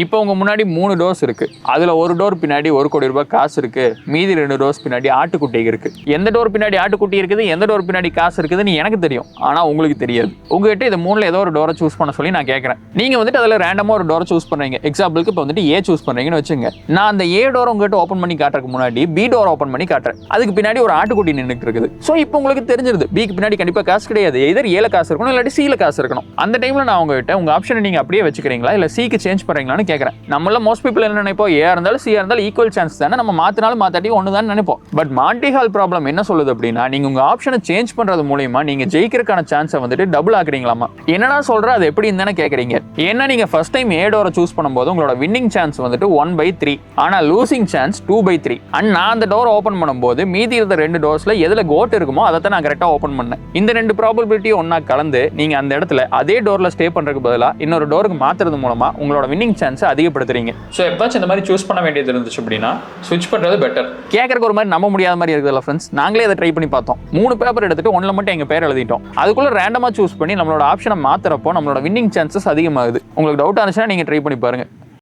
இப்போ உங்கள் முன்னாடி மூணு டோர்ஸ் இருக்குது அதில் ஒரு டோர் பின்னாடி ஒரு கோடி ரூபாய் காசு இருக்குது மீதி ரெண்டு டோஸ் பின்னாடி ஆட்டுக்குட்டி இருக்குது எந்த டோர் பின்னாடி ஆட்டுக்குட்டி இருக்குது? எந்த டோர் பின்னாடி காசு இருக்குதுன்னு எனக்கு தெரியும். ஆனால் உங்களுக்கு தெரியாது. உங்ககிட்ட இது மூணில் ஏதோ ஒரு டோரை சூஸ் பண்ண சொல்லி நான் கேட்குறேன் நீங்கள் வந்துட்டு அதில் ரேண்டமாக ஒரு டோரை சூஸ் பண்ணுறீங்க எக்ஸாம்பிளுக்கு இப்போ வந்துட்டு ஏ சூஸ் பண்ணுறீங்கன்னு வச்சுங்க நான் அந்த ஏ டோர் உங்ககிட்ட ஓப்பன் பண்ணி காட்டுறதுக்கு முன்னாடி பி டோர் ஓப்பன் பண்ணி காட்டுறேன். அதுக்கு பின்னாடி ஒரு ஆட்டுக்குட்டி நின்றுட்டு இருக்குது. ஸோ இப்போ உங்களுக்கு தெரிஞ்சிருது. பிக்கு பின்னாடி கண்டிப்பாக காசு கிடையாது. எதர் ஏல காசு இருக்கணும் இல்லாட்டி சில காசு இருக்கணும். அந்த டைமில் நான் உங்ககிட்ட உங்கள் ஆப்ஷனை நீங்கள் அப்படியே வச்சுக்கிறீங்களா? இல்லை சிக்கு சேஞ்ச் பண்ணுறீங்களான்னு பண்றீங்களான்னு கேட்குறேன் நம்மள மோஸ்ட் பீப்பிள் என்ன நினைப்போம்? ஏ இருந்தாலும் சி இருந்தாலும் ஈக்குவல் சான்ஸ் தானே? நம்ம மாத்தினாலும் மாத்தாட்டி ஒன்று தான் நினைப்போம். பட் மாண்டி ஹால் ப்ராப்ளம் என்ன சொல்லுது அப்படின்னா நீங்க உங்க ஆப்ஷனை சேஞ்ச் பண்றது மூலியமா நீங்க ஜெயிக்கிறதுக்கான சான்ஸை வந்துட்டு டபுள் ஆக்குறீங்களாமா? என்னடா சொல்ற? அது எப்படி இருந்தானே கேட்குறீங்க ஏன்னா நீங்க ஃபர்ஸ்ட் டைம் ஏ டோரை சூஸ் பண்ணும்போது உங்களோட வின்னிங் சான்ஸ் வந்துட்டு ஒன் பை த்ரீ ஆனா losing chance two by three and நான் அந்த டோர் ஓப்பன் பண்ணும்போது மீதி இருந்த ரெண்டு டோர்ஸ்ல எதுல கோட் இருக்குமோ அதை தான் நான் கரெக்டாக ஓப்பன் பண்ணேன். இந்த ரெண்டு ப்ராபபிலிட்டியும் ஒன்றா கலந்து நீங்க அந்த இடத்துல அதே டோர்ல ஸ்டே பண்றதுக்கு பதிலாக இன்னொரு டோருக்கு மாத்துறது மூலமா உங்களோட வின்னிங் சான்ஸ் அதிகப்படுத்துறீங்க. ஸோ எப்பதாச்சும் இந்த மாதிரி சூஸ் பண்ண வேண்டியது இருந்துச்சு அப்படின்னா ஸ்விட்ச் பண்றது பெட்டர் கேட்கறக்கு ஒரு மாதிரி நம்ப முடியாத மாதிரி இருக்குதுல்ல ஃப்ரெண்ட்ஸ் நாங்களே அதை ட்ரை பண்ணி பார்த்தோம். மூணு பேப்பர் எடுத்துட்டு ஒன்ல மட்டும் எங்க பேர் எழுதிட்டோம். அதுக்குள்ள ரேண்டமா சூஸ் பண்ணி நம்மளோட ஆப்ஷனை மாத்துறப்போ நம்மளோட வின்னிங் சான்சஸ் அதிகமாகுது. உங்களுக்கு டவுட் இருந்துச்சுன்னா நீங்க ட்ரை பண்ணி பாருங்க.